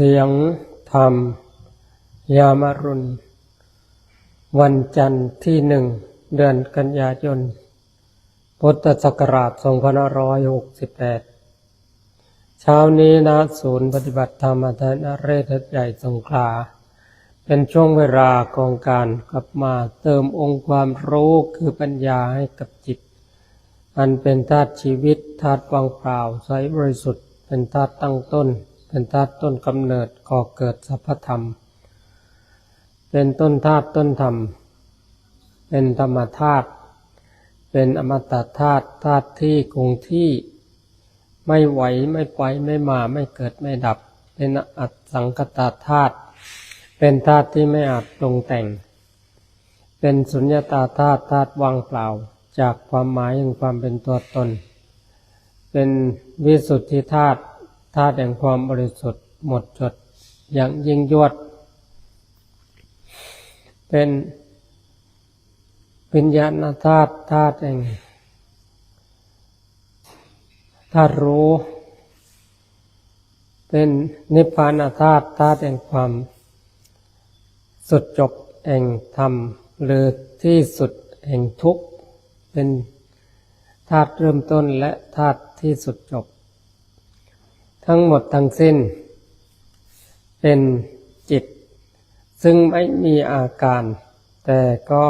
เสียงธรรม ยามรุณ วันจันทร์ที่หนึ่ง เดือนกันยายน พุทธศักราช 2568 เช้านี้ณศูนย์ปฏิบัติธรรมอาจารย์นเรศใหญ่สงขลา เป็นช่วงเวลาของการกลับมาเติมองค์ความรู้คือปัญญาให้กับจิต อันเป็นธาตุชีวิตธาตุวางเปล่าใสบริสุทธิ์เป็นธาตุตั้งต้น เป็นธาตุต้นกำเนิดก่อเกิดสัพพธรรม เป็นต้นธาตุต้นธรรม เป็นธรรมธาตุเป็นอมตะธาตุธาตุที่คงที่ไม่ไหวไม่ไปไม่มาไม่เกิดไม่ดับ เป็นอัตสังกตาธาตุเป็นธาตุที่ไม่อาจปรงแต่ง เป็นสุญญตาธาตุธาตุว่างเปล่า จากความหมายแห่งความเป็นตัวตน เป็นวิสุทธิธาตุาตุแห่งความบริสุทธิ์หมดจดอย่างยิ่งยวด เป็นวิญญาณธาตุธาตุแห่งธาตุรู้ เป็นนิพพานธาตุธาตุแห่งความ สุดจบแห่งธรรมหรือที่สุดแห่งทุกข์เป็นธาตุเริ่มต้นและธาตุที่สุดจบ ทั้งหมดทั้งสิ้น เป็นจิต ซึ่งไม่มีอาการ แต่ก็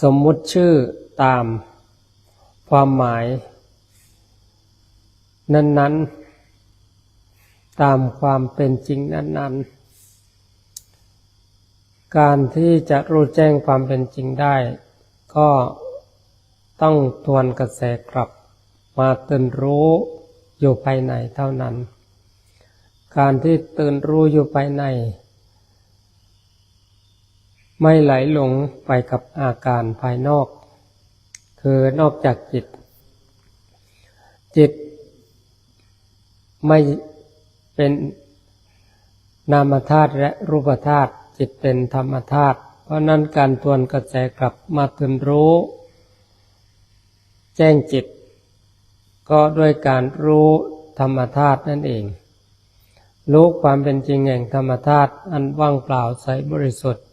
สมมุติชื่อตามความหมาย นั้น ๆ ตามความเป็นจริงนั้น ๆ การที่จะรู้แจ้งความเป็นจริงได้ ก็ต้องทวนกระแสกลับ มาตื่นรู้อยู่ภายในเท่านั้น การที่ตื่นรู้อยู่ภายใน ไม่ไหลหลงไปกับอาการภายนอก คือนอกจากจิต จิตไม่เป็นนามธาตุและรูปธาตุจิตเป็นธรรมธาตุเพราะนั้นการทวนกระแสกลับมาตื่นรู้ แจ้งจิต ก็ด้วยการรู้ธรรมธาตุนั่นเอง รู้ความเป็นจริงแห่งธรรมธาตุอันว่างเปล่าใสบริสุทธิ์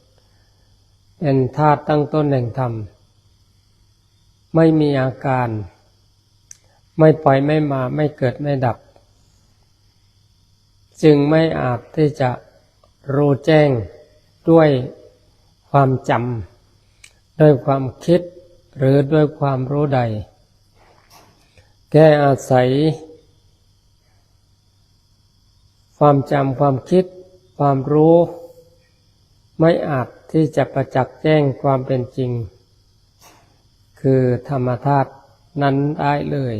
เป็นธาตุตั้งต้นแห่งธรรม ไม่มีอาการ ไม่ปล่อยไม่มาไม่เกิดไม่ดับ จึงไม่อาจที่จะรู้แจ้งด้วยความจำด้วยความคิดหรือด้วยความรู้ใด แก้อาศัย ความจำความคิด ความรู้ ไม่อาจที่จะประจักษ์แจ้งความเป็นจริง คือธรรมธาตุนั้นได้เลย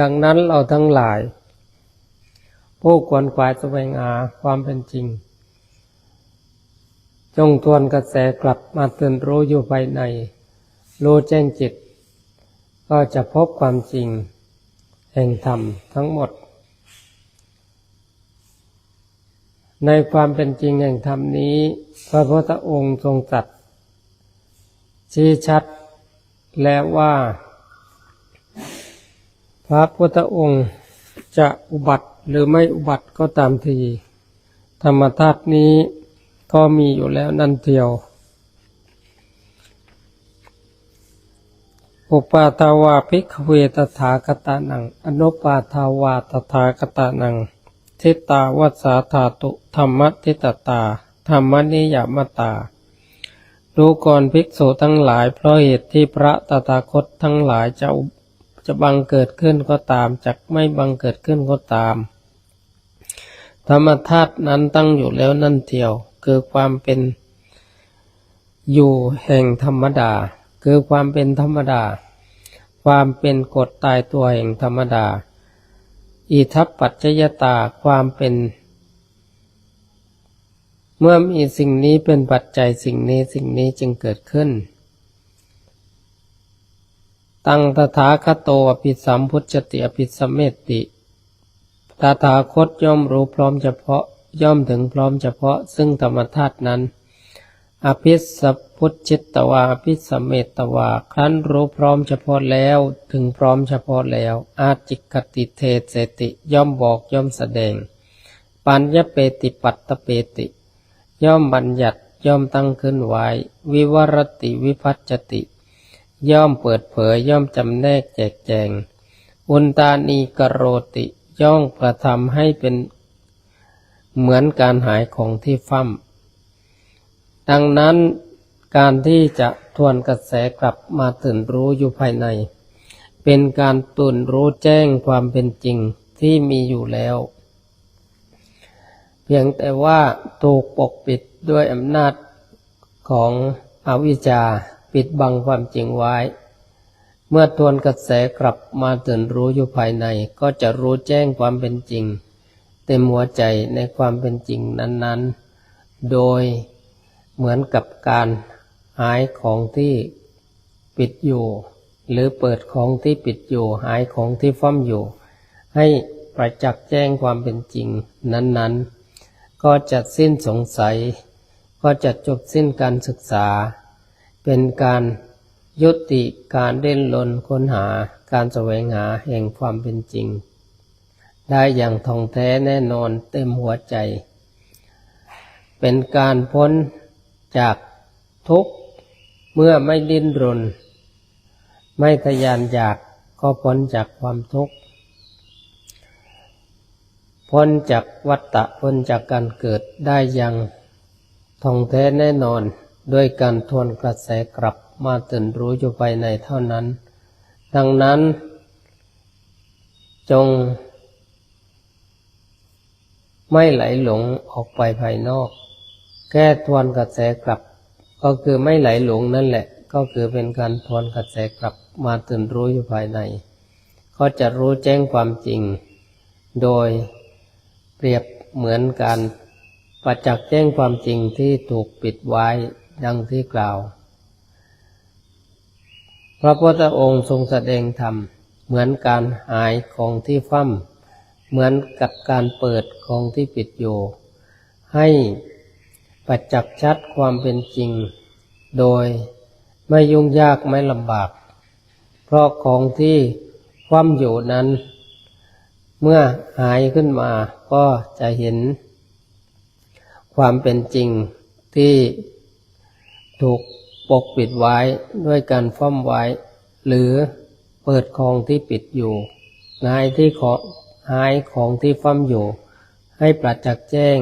ดังนั้นเราทั้งหลาย ผู้ควรขวายแสวงหาความเป็นจริง จงทวนกระแสกลับมาตื่นรู้อยู่ภายใน รู้แจ้งจิต ก็จะพบความจริง แห่งธรรมทั้งหมด ในความเป็นจริงแห่งธรรมนี้ พระพุทธองค์ทรงตรัสชี้ชัดแล้วว่า พระพุทธองค์จะอุบัติหรือไม่อุบัติก็ตามที ธรรมธาตุนี้ก็มีอยู่แล้วนั่นเทียว อุปาทาวาภิกขเวตถาคตานัง อนุปาทาวาตถาคตานัง ทิตาวัสสาธาตุธรรมทิตตา ธรรมนิยมตา ดูก่อนภิกษุทั้งหลาย เพราะเหตุที่พระตถาคตทั้งหลายจะจะบังเกิดขึ้นก็ตามจักไม่บังเกิดขึ้นก็ตาม ธรรมธาตุนั้นตั้งอยู่แล้วนั่นเทียว คือความเป็นอยู่แห่งธรรมดา คือความเป็นธรรมดา ความเป็นกฎตายตัวแห่งธรรมดา อิทัปปัจจยตาความเป็น เมื่อมีสิ่งนี้เป็นปัจจัยสิ่งนี้สิ่งนี้จึงเกิดขึ้น ตังตถาคโตอภิสัมพุทธติอภิสมเมติตถาคตย่อมรู้พร้อมเฉพาะย่อมถึงพร้อมเฉพาะซึ่งธรรมธาตุนั้น อภิสพุทชิตตวาอภิสเมตตวาครั้นรู้พร้อมเฉพาะแล้วถึงพร้อมเฉพาะแล้ว อาจิกติเทเสติย่อมบอกย่อมแสดง ปัญญเปติปัตตเปติ ย่อมบัญญัติย่อมตั้งขึ้นไว้ วิวรติวิพัชติ ย่อมเปิดเผยย่อมจำแนกแจกแจง อุนตานีกโรติย่อมกระทำให้เป็นเหมือนการหายของที่ฟั่ม ดังนั้นการที่จะทวนกระแสกลับมาตื่นรู้อยู่ภายใน เป็นการตื่นรู้แจ้งความเป็นจริงที่มีอยู่แล้ว เพียงแต่ว่าถูกปกปิดด้วยอำนาจของอวิชชาปิดบังความจริงไว้ เมื่อทวนกระแสกลับมาตื่นรู้อยู่ภายใน ก็จะรู้แจ้งความเป็นจริง เต็มหัวใจในความเป็นจริงนั้น ๆ โดย เหมือนกับการหายของที่ปิดอยู่ หรือเปิดของที่ปิดอยู่ หายของที่ฟ้อมอยู่ ให้ประจักษ์แจ้งความเป็นจริงนั้นๆ ก็จะสิ้นสงสัย ก็จะจบสิ้นการศึกษา เป็นการยุติการเด่นลนค้นหาการแสวงหาแห่งความเป็นจริง ได้อย่างท่องแท้แน่นอนเต็มหัวใจ เป็นการพ้น จากทุกข์เมื่อไม่ดิ้นรน ไม่ทะยานอยากก็พ้นจากความทุกข์พ้นจากวัฏฏะพ้นจากการเกิดได้อย่างท่องแท้แน่นอนด้วยการทวนกระแสกลับมาตื่นรู้อยู่ภายในเท่านั้น ดังนั้น จง ไม่ไหลหลงออกไปภายนอก ก้ทวนกระแสกลับ ก็คือไม่ไหลหลงนั่นแหละ ก็คือเป็นการทวนกระแสกลับมาตื่นรู้อยู่ภายใน ก็จะรู้แจ้งความจริง โดยเปรียบเหมือนการประจักษ์แจ้งความจริงที่ถูกปิดไว้ดังที่กล่าว พระพุทธองค์ทรงแสดงธรรม เหมือนการหายของที่ฟั่มเหมือนกับการเปิดของที่ปิดอยู่ ให้ ประจักษ์ชัดความเป็นจริง โดยไม่ยุ่งยากไม่ลำบาก เพราะของที่คว่ำอยู่นั้น เมื่อหายขึ้นมาก็จะเห็น ความเป็นจริงที่ถูกปกปิดไว้ด้วยการฟ้อมไว้ หรือเปิดของที่ปิดอยู่หายที่ขอหายของที่ฟ้อมอยู่ ให้ประจักษ์แจ้ง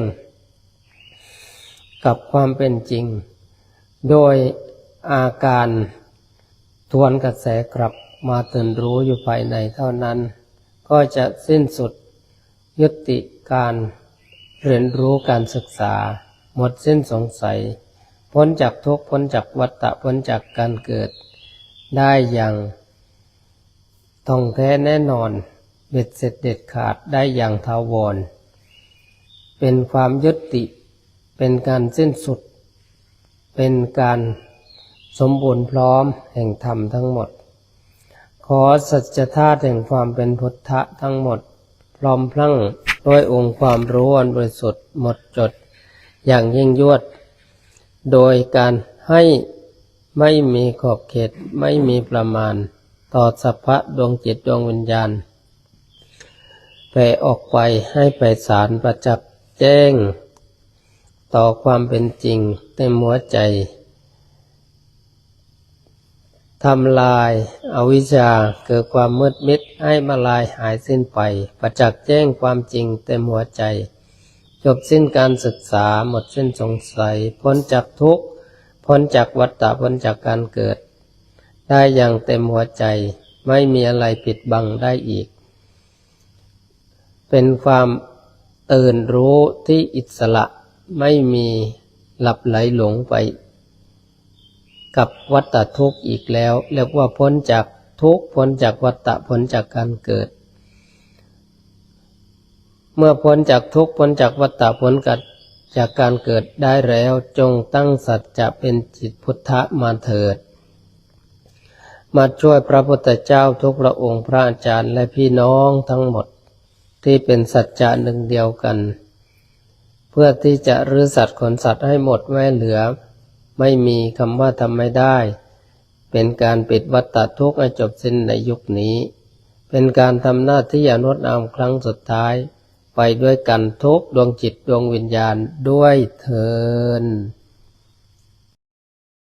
กับความเป็นจริง โดยอาการทวนกระแสกลับมาตื่นรู้อยู่ภายในเท่านั้น ก็จะสิ้นสุดยุติการเรียนรู้การศึกษา หมดสิ้นสงสัย พ้นจากทุกข์พ้นจากวัฏฏะพ้นจากการเกิด ได้อย่างท่องแท้แน่นอนเบ็ดเสร็จเด็ดขาดได้อย่างทาวร เป็นความยุติ เป็นการสิ้นสุด เป็นการสมบูรณ์พร้อมแห่งธรรมทั้งหมด ขอสัจธาตุแห่งความเป็นพุทธะทั้งหมด พร้อมพลั่งด้วยองค์ความรู้อันบริสุทธิ์หมดจด อย่างยิ่งยวด โดยการให้ไม่มีขอบเขตไม่มีประมาณ ต่อสัพพะดวงจิตดวงวิญญาณแผ่ออกไปให้ไปสารประจักษ์แจ้ง ต่อความเป็นจริงเต็มหัวใจทำลายอาวิชชาเกิดความมืดมิดให้มาลายหายสิ้นไป ประจักษ์แจ้งความจริงเต็มหัวใจ จบสิ้นการศึกษาหมดสิ้นสงสัย พ้นจากทุกข์ พ้นจากวัฏฏะพ้นจากการเกิด ได้อย่างเต็มหัวใจไม่มีอะไรปิดบังได้อีก เป็นความตื่นรู้ที่อิสระ ไม่มีหลับไหลหลงไป กับวัฏฏะทุกข์อีกแล้ว เรียกว่าพ้นจากทุกข์พ้นจากวัฏฏะพ้นจากการเกิด เมื่อพ้นจากทุกข์พ้นจากวัฏฏะพ้นกัดจากการเกิดได้แล้วจงตั้งสัจจะเป็นจิตพุทธะมาเถิด มาช่วยพระพุทธเจ้าทุกพระองค์พระอาจารย์และพี่น้องทั้งหมดที่เป็นสัจจะหนึ่งเดียวกัน พื่อที่จะรื้อสัตว์ขนสัตว์ให้หมดไม่เหลือ ไม่มีคำว่าทำไม่ได้ เป็นการปิดวัฏฏะทุกข์ให้จบสิ้นในยุคนี้ เป็นการทำหน้าที่อนุตามครั้งสุดท้าย ไปด้วยกันทุกดวงจิตดวงวิญญาณด้วยเทิน